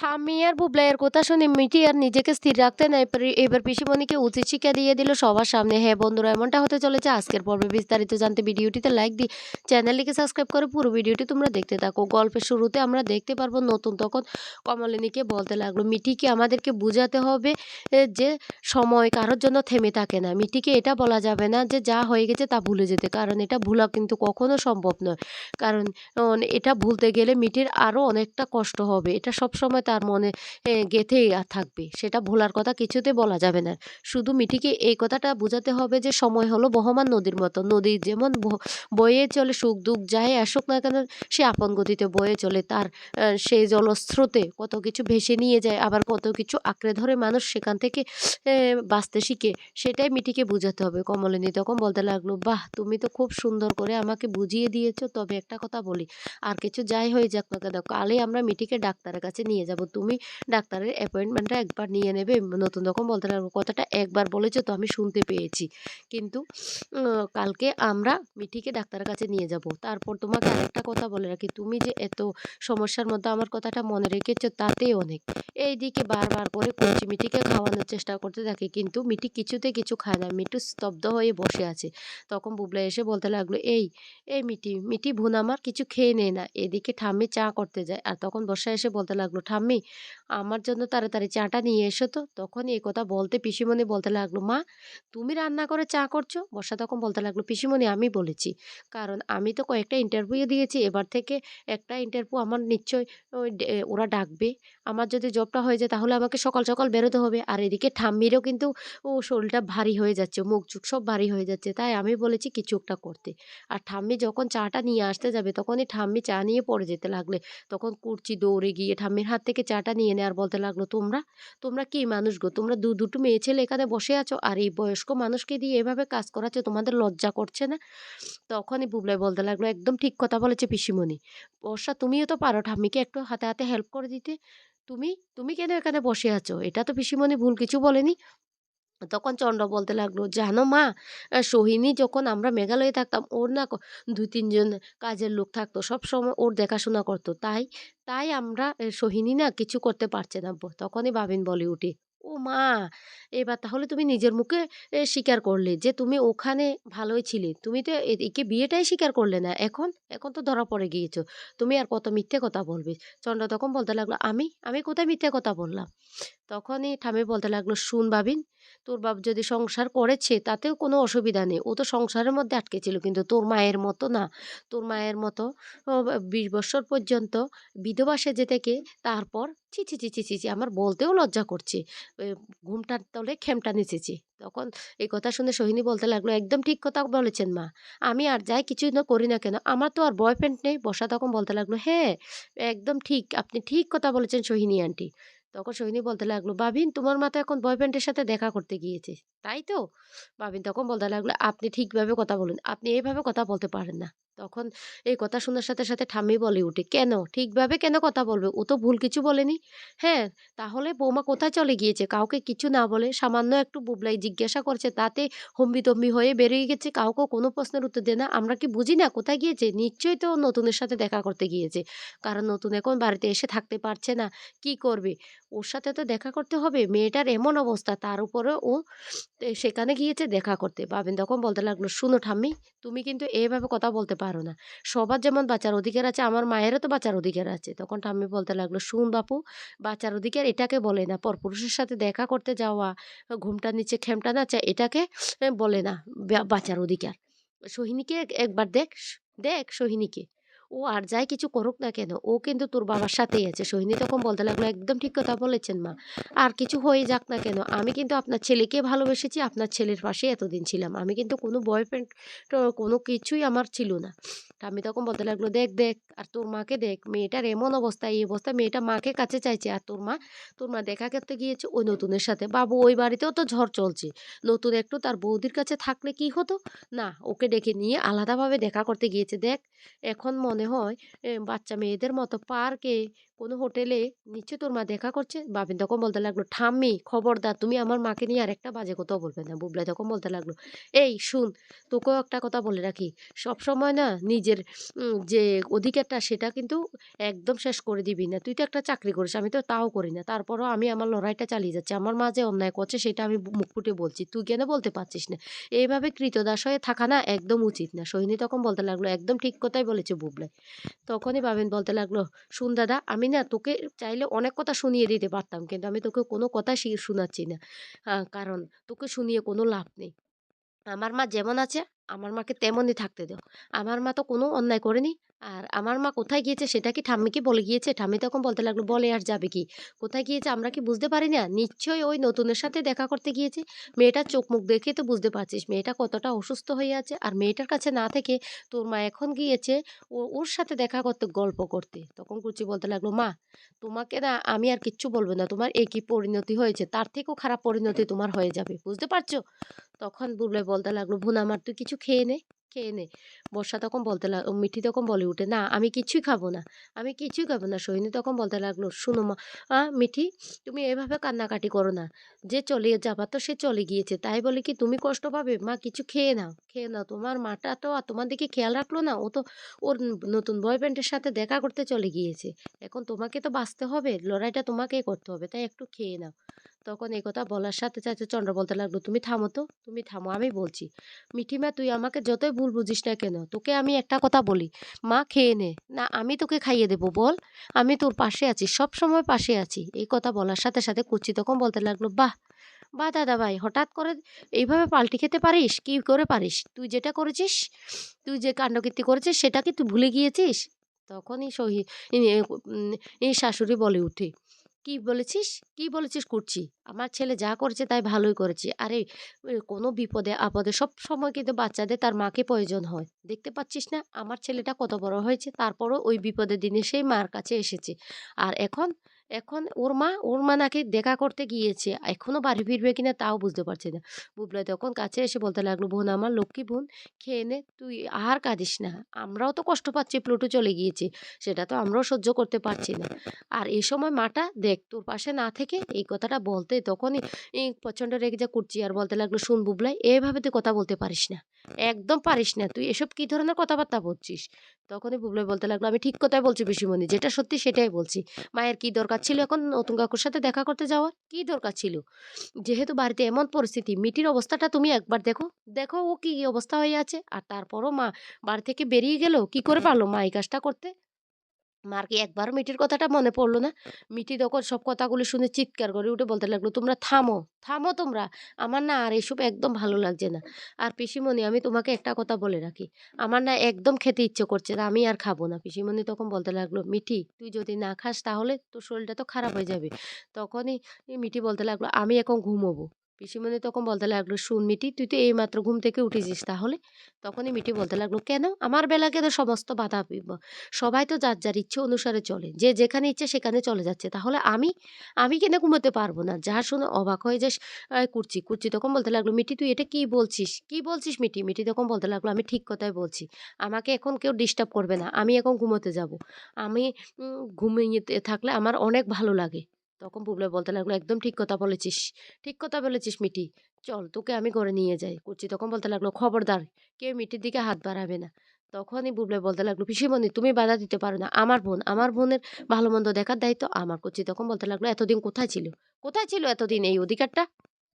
ঠাম্মি আর বুবলাইয়ের কথা শুনে মিটি আর নিজেকে স্থির রাখতে না, এবার পিসিমণিকে উচিত শিক্ষা দিয়ে দিল সবার সামনে। হ্যাঁ বন্ধুরা, এমনটা হতে চলেছে। আজকের পর্বে বিস্তারিত জানতে ভিডিওটিতে লাইক দিই চ্যানেলটিকে সাবস্ক্রাইব করে পুরো ভিডিওটি তোমরা দেখতে থাকো। গল্পের শুরুতে আমরা দেখতে পারব নতুন তখন কমলিনীকে বলতে লাগল, মিটিকে আমাদেরকে বুঝাতে হবে যে সময় কারোর জন্য থেমে থাকে না। মিটিকে এটা বলা যাবে না যে যা হয়ে গেছে তা ভুলে যেতে, কারণ এটা ভুলা কিন্তু কখনো সম্ভব নয়। কারণ এটা ভুলতে গেলে মিটির আরও অনেকটা কষ্ট হবে। এটা সব সময় তার মনে গেঁথেই আর থাকবে। সেটা ভোলার কথা কিছুতে বলা যাবে না। শুধু মিটিকে এই কথাটা বোঝাতে হবে যে, সময় হলো বহমান নদীর মতো। নদী যেমন বয়ে চলে, সুখ দুঃখ যাই আসুক না কেন, সে আপন গতিতে বয়ে চলে। তার সেই জলস্রোতে কত কিছু ভেসে নিয়ে যায়, আবার কত কিছু আঁকড়ে ধরে মানুষ সেখান থেকে বাঁচতে শিখে। সেটাই মিটিকে বোঝাতে হবে। কমলিনী তখন বলতে লাগল, বাহ, তুমি তো খুব সুন্দর করে আমাকে বুঝিয়ে দিয়েছ। তবে একটা কথা বলি, আর কিছু যাই হয়ে যাক না কেন, কালই আমরা মিটিকে ডাক্তারের কাছে নিয়ে যাব। তুমি ডাক্তারের অ্যাপয়েন্টমেন্টটা একবার নিয়ে নেবে। নতুন রকম বলতে লাগল, কথাটা একবার বলেছ তো আমি শুনতে পেয়েছি। কিন্তু কালকে আমরা মিঠিকে ডাক্তারের কাছে নিয়ে যাব। তারপর তোমাকে আরেকটা কথা বলে রাখি। তুমি যে এত সমস্যার মধ্যে আমার কথাটা মনে রেখেছো তাতেই অনেক। এই এইদিকে বারবার করে কচি মিঠিকে খাওয়ানোর চেষ্টা করতে থাকে, কিন্তু মিঠি কিছুতে কিছু খায় না। মিঠু স্তব্ধ হয়ে বসে আছে। তখন বুবলা এসে বলতে লাগল, এই এই মিটি মিটি বোন আমার কিছু খেয়ে নেয় না। এদিকে ঠাম্মি চা করতে যায়। আর তখন বর্ষা এসে বলতে লাগল, ঠাম্মি me. আমার জন্য তাড়াতাড়ি চাটা নিয়ে এসো তো। তখন এই কথা বলতে পিসিমণি বলতে লাগল, মা, তুমি রান্না করে চা করছ? বর্ষা তখন বলতে লাগল, পিসিমণি, আমি বলেছি। কারণ আমি তো কয়েকটা ইন্টারভিউ দিয়েছি, এবার থেকে একটা ইন্টারভিউ আমার নিশ্চয় ওরা ডাকবে। আমার যদি জবটা হয়ে যায় তাহলে আমাকে সকাল সকাল বেরোতে হবে। আর এদিকে ঠাম্মিরও কিন্তু, ও শরীরটা ভারী হয়ে যাচ্ছে, মুখ চুখ সব ভারী হয়ে যাচ্ছে। তাই আমি বলেছি কিছু একটা করতে। আর ঠাম্মি যখন চাটা নিয়ে আসতে যাবে, তখনই ঠাম্মি চা নিয়ে পড়ে যেতে লাগলে। তখন কুর্চি দৌড়ে গিয়ে ঠাম্মির হাত থেকে চাটা নিয়ে। নেয় আর বলতে লাগল, তোমরা তোমরা কি মানুষ গো? তোমরা দু, দুটো মেয়ে ছেলে এখানে বসে আছো আর এই বয়স্ক মানুষকে দিয়ে এভাবে কাজ করাচ্ছে? তোমাদের লজ্জা করছে না? তখনই বুবলাই বলতে লাগল, একদম ঠিক কথা বলেছে পিসিমণি। বর্ষা, তুমিও তো পারো ঠাম্মিকে একটু হাতে হাতে হেল্প করে দিতে। তুমি তুমি কেন এখানে বসে আছো? এটা তো পিসিমণি ভুল কিছু বলেনি। তখন চন্দ্র বলতে লাগল, জানো মা সোহিনী যখন আমরা মেঘালয়ে থাকতাম, ওর না দুই তিনজন কাজের লোক থাকতো, সব সময় ওর দেখাশোনা করতো। তাই তাই আমরা সোহিনী না কিছু করতে পারছে না। তখনই বাবিন বলে উঠে ও মা, এবার তাহলে তুমি নিজের মুখে স্বীকার করলে যে তুমি ওখানে ভালোই ছিলে। তুমি তো একে বিয়েটাই স্বীকার করলে না। এখন এখন তো ধরা পড়ে গিয়েছো। তুমি আর কত মিথ্যে কথা বলবে? চন্দ্র তখন বলতে লাগল, আমি আমি কোথায় মিথ্যে কথা বললাম? তখনই ঠামে বলতে লাগল, শুন বাবিন, তোর বাপ যদি সংসার করেছে, তাতেও কোনো অসুবিধা নেই। ও তো সংসারের মধ্যে আটকে ছিল, কিন্তু তোর মায়ের মতো না। তোর মায়ের মতো বিশ বছর পর্যন্ত বিধবা সেজে থেকে তারপর ছি ছি ছি ছি আমার বলতেও লজ্জা করছে। ঘুমটার তলে খেমটা নেচেছে। তখন এই কথা শুনে সোহিনী বলতে লাগল, একদম ঠিক কথা বলেছেন মা। আমি আর যাই কিছু না করি না কেন, আমার তো আর বয়ফ্রেন্ড নেই। বসা তখন বলতে লাগল হ্যাঁ একদম ঠিক, আপনি ঠিক কথা বলেছেন সোহিনী আন্টি তখন সোহিনী বলতে লাগল, বাবিন, তোমার মা তো এখন বয়ফ্রেন্ডের সাথে দেখা করতে গিয়েছে, তাই তো? বাবিন তখন বলতে লাগল, আপনি ঠিকভাবে কথা বলুন, আপনি এইভাবে কথা বলতে পারেন না। তখন এই কথা শোনার সাথে সাথে ঠাম্মি বলে উঠে, কেন? ঠিকভাবে কেন কথা বলবে? ও তো ভুল কিছু বলেনি। হ্যাঁ তাহলে বৌমা কোথায় চলে গিয়েছে? কাউকে কিছু না বলে সামান্য একটু বুবলাই জিজ্ঞাসা করছে, তাতে হম্বিতম্বি হয়ে বেরিয়ে গেছে কাউকে কোনো প্রশ্নের উত্তর দেয় না। আমরা কি বুঝি না কোথায় গিয়েছে? নিশ্চয়ই তো নতুনের সাথে দেখা করতে গিয়েছে, কারণ নতুন এখন বাড়িতে এসে থাকতে পারছে না। কি করবে? ওর সাথে তো দেখা করতে হবে, মেয়েটার এমন অবস্থা, তার উপরে ও সেখানে গিয়েছে দেখা করতে। পাবেন তখন বলতে লাগল, শুনো ঠাম্মি, তুমি কিন্তু এইভাবে কথা বলতে পারো না সবার যেমন বাঁচার অধিকার আছে, আমার মায়েরও তো বাঁচার অধিকার আছে। তখন ঠাম্মি বলতে লাগল, শুন বাপু, বাঁচার অধিকার এটাকে বলে না, পরপুরুষের সাথে দেখা করতে যাওয়া ঘুমটার নিচে খেমটা নাচা এটাকে বলে না বাঁচার অধিকার। সোহিনীকে একবার দেখ দেখ সোহিনীকে। ও আর যাই কিছু করুক না কেন, ও কিন্তু তোর বাবার সাথেই আছে। সোহিনী তখন বলতে লাগল, একদম ঠিক কথা বলেছেন মা। আর কিছু হয়ে যাক না কেন, আমি কিন্তু আপনার ছেলেকে ভালোবেসেছি, আপনার ছেলের পাশে এতদিন ছিলাম। আমি কিন্তু কোনো বয়ফ্রেন্ড কোনো কিছুই আমার ছিল না। আমি তখন বলতে লাগল, দেখ দেখ, আর তোর মাকে দেখ, মেয়েটার এমন অবস্থা, এই অবস্থা, মেয়েটা মাকে কাছে চাইছে, আর তোর মা তোর মা দেখা করতে গিয়েছে ওই নতুনের সাথে। বাবু, ওই বাড়িতেও তো ঝড় চলছে। নতুন একটু তার বৌদির কাছে থাকলে কি হতো? না, ওকে ডেকে নিয়ে আলাদাভাবে দেখা করতে গিয়েছে। দেখ, এখন মনে হয় এ, বাচ্চা মেয়েদের মতো পার্কে কোনো হোটেলে নিশ্চয়ই তোর মা দেখা করছে? বাবিন তখন বলতে লাগল, ঠাম্মি, খবরদার, তুমি আমার মাকে নিয়ে আরেকটা বাজে কথাও বলবে না। বুবলাই তখন বলতে লাগল, এই, শুন, তোকেও একটা কথা বলে রাখি। সব সময় না নিজের যে অধিকারটা সেটা কিন্তু একদম শেষ করে দিবি না। তুই তো একটা চাকরি করিস, আমি তো তাও করি না। তারপরও আমি আমার লড়াইটা চালিয়ে যাচ্ছি। আমার মা যে অন্যায় করছে সেটা আমি মুখ ফুটে বলছি। তুই কেন বলতে পারছিস না? এইভাবে কৃতদাস হয়ে থাকা না একদম উচিত না। সোহিনী তখন বলতে লাগল, একদম ঠিক কথাই বলেছে বুবলাই। তখনই বাবিন বলতে লাগল, শুন দাদা, আমি না তোকে চাইলে অনেক কথা শুনিয়ে দিতে পারতাম। কিন্তু আমি তোকে কোনো কথা শোনাচ্ছি না। কারণ তোকে শুনিয়ে কোনো লাভ নেই। আমার মা যেমন আছে, আমার মাকে তেমনই থাকতে দাও। আমার মা তো কোনো অন্যায় করেনি। আর আমার মা কোথায় গিয়েছে সেটা কি ঠাম্মিকে বলে গিয়েছে? ঠাম্মি তখন বলতে লাগল, বলে আর যাবে কি? কোথায় গিয়েছে আমরা কি বুঝতে পারি না? নিশ্চয়ই ওই নতুনের সাথে দেখা করতে গিয়েছে। মেয়েটার চোখ মুখ দেখে তো বুঝতে পারছিস, মেয়েটা কতটা অসুস্থ হয়ে আছে। আর মেয়েটার কাছে না থেকে তোর মা এখন গিয়েছে ও, ওর সাথে দেখা করতে, গল্প করতে। তখন কুচি বলতে লাগল, মা, তোমাকে না আমি আর কিচ্ছু বলব না। তোমার এই কি পরিণতি হয়েছে। তার থেকেও খারাপ পরিণতি তোমার হয়ে যাবে। বুঝতে পারছ? তখন বুবলাই বলতে লাগল, বোন, আমার তুই কিছু খেয়ে নে। খেয়ে নে বর্ষা তখন বলতে লাগ মিঠি তখন বলে উঠে না আমি কিছুই খাব না আমি কিছুই খাব না। সোহিনী তখন বলতে লাগল শুনো মা আ, মিঠি তুমি এভাবে কান্নাকাটি করো না। যে চলে যাবার তো সে চলে গিয়েছে। তাই বলে কি তুমি কষ্ট পাবে? মা কিছু খেয়ে নাও খেয়ে নাও। তোমার মাটা তো আর তোমার দিকে খেয়াল রাখল না ও তো ওর নতুন বয়ফ্রেন্ডের সাথে দেখা করতে চলে গিয়েছে। এখন তোমাকে তো বাঁচতে হবে লড়াইটা তোমাকেই করতে হবে তাই একটু খেয়ে নাও। তখন এই কথা বলার সাথে সাথে চন্দ্র বলতে লাগল, তুমি থামো তো, তুমি থামো, আমি বলছি। মিঠিমা, তুই আমাকে যতই ভুল বুঝিস না কেন, তোকে আমি একটা কথা বলি, মা খেয়ে নে। না, আমি তোকে খাইয়ে দেবো, বল। আমি তোর পাশে আছি সব সময় পাশে আছি। এই কথা বলার সাথে সাথে কুচি তখন বলতে লাগল, বাহ বাহ দাদা ভাই, হঠাৎ করে এইভাবে পাল্টি খেতে পারিস? কি করে পারিস? তুই যেটা করেছিস, তুই যে কাণ্ডকীর্তি করেছিস, সেটা কি তুই ভুলে গিয়েছিস? তখনই সহি এই শাশুড়ি বলে উঠে কি বলেছিস? কি বলেছিস করছি? আমার ছেলে যা করেছে তাই ভালোই করেছে। আরে কোনো বিপদে আপদে সব সময় কিন্তু বাচ্চাদের তার মাকে প্রয়োজন হয়। দেখতে পাচ্ছিস না? আমার ছেলেটা কত বড় হয়েছে। তারপরও ওই বিপদের দিনে সেই মার কাছে এসেছে। আর এখন এখন ওর মা ওর মা নাকি দেখা করতে গিয়েছে। এখনও বাড়ি ফিরবে কিনা তাও বুঝতে পারছে না। বুবলাই তখন কাছে এসে বলতে লাগল, বোন, আমার লক্ষ্মী বোন, খেয়ে নে, তুই আর কাঁদিস না। আমরাও তো কষ্ট পাচ্ছি, প্লুটো চলে গিয়েছে। সেটা তো আমরাও সহ্য করতে পারছি না। আর এই সময় মাটা, দেখ, তোর পাশে না থেকে এই কথাটা বলতে তখনই প্রচণ্ড রেগে যা করছি আর বলতে লাগল, শুন বুবলাই, এভাবে তুই কথা বলতে পারিস না। একদম পারিস না। তুই এসব কি ধরনের কথাবার্তা বলছিস? তখনই বুবলাই বলতে লাগল, আমি ঠিক কথাই বলছি পিসিমণি, যেটা সত্যি সেটাই বলছি। মায়ের কি দরকার ছিল এখন নতুন কাকুর সাথে দেখা করতে যাওয়ার? কি দরকার ছিল? যেহেতু বাড়িতে এমন পরিস্থিতি মিটির অবস্থাটা তুমি একবার দেখো। দেখো ও কি অবস্থা হয়ে আছে। আর তারপরও মা বাড়ি থেকে বেরিয়ে গেল কি করে পারল মা এই কাজটা করতে? মার কি একবার মিটির কথাটা মনে পড়ল না? মিটি তখন সব কথাগুলি শুনে চিৎকার করে উঠে বলতে লাগল তোমরা থামো থামো তোমরা। আমার না আর এসব একদম ভালো লাগছে না। আর পিসিমণি আমি তোমাকে একটা কথা বলে রাখি। আমার না একদম খেতে ইচ্ছে করছে না আমি আর খাব না। পিসিমণি তখন বলতে লাগল মিঠি তুই যদি না খাস তাহলে তোর শরীরটা তো খারাপ হয়ে যাবে। তখনই মিটি বলতে লাগল আমি এখন ঘুমোবো। পিসিমণি তখন বলতে লাগল, শুন মিটি তুই তো এইমাত্র ঘুম থেকে উঠেছিস তাহলে? তখনই মিটি বলতে লাগল, কেন? আমার বেলা কেন সমস্ত বাধা সবাই তো যার যার ইচ্ছে অনুসারে চলে, যে যেখানে ইচ্ছে সেখানে চলে যাচ্ছে, তাহলে আমি আমি কেন ঘুমোতে পারব না? যা শুনে অবাক হয়ে যাস কুর্চি কুর্চি তখন বলতে লাগল মিটি তুই এটা কি বলছিস? কি বলছিস মিটি মিটি তখন বলতে লাগল, আমি ঠিক কথাই বলছি, আমাকে এখন কেউ ডিস্টার্ব করবে না, আমি এখন ঘুমোতে যাব। আমি ঘুমিয়ে থাকলে আমার অনেক ভালো লাগে। তখন বুবলা বলতে লাগল, একদম ঠিক কথা বলেছিস, ঠিক কথা বলেছিস মিটি চল তোকে আমি করে নিয়ে যাই। করছি। তখন বলতে লাগল, খবরদার, কেউ মিটির দিকে হাত বাড়াবে না। তখনই বুবলে বলতে লাগল, পিসিমণি, তুমি বাধা দিতে পারো না। আমার বোন, আমার বোনের ভালো মন্দ দেখার দায়িত্ব আমার। করছি। তখন বলতে লাগল, এতদিন কোথায় ছিল? কোথায় ছিল এতদিন এই অধিকারটা?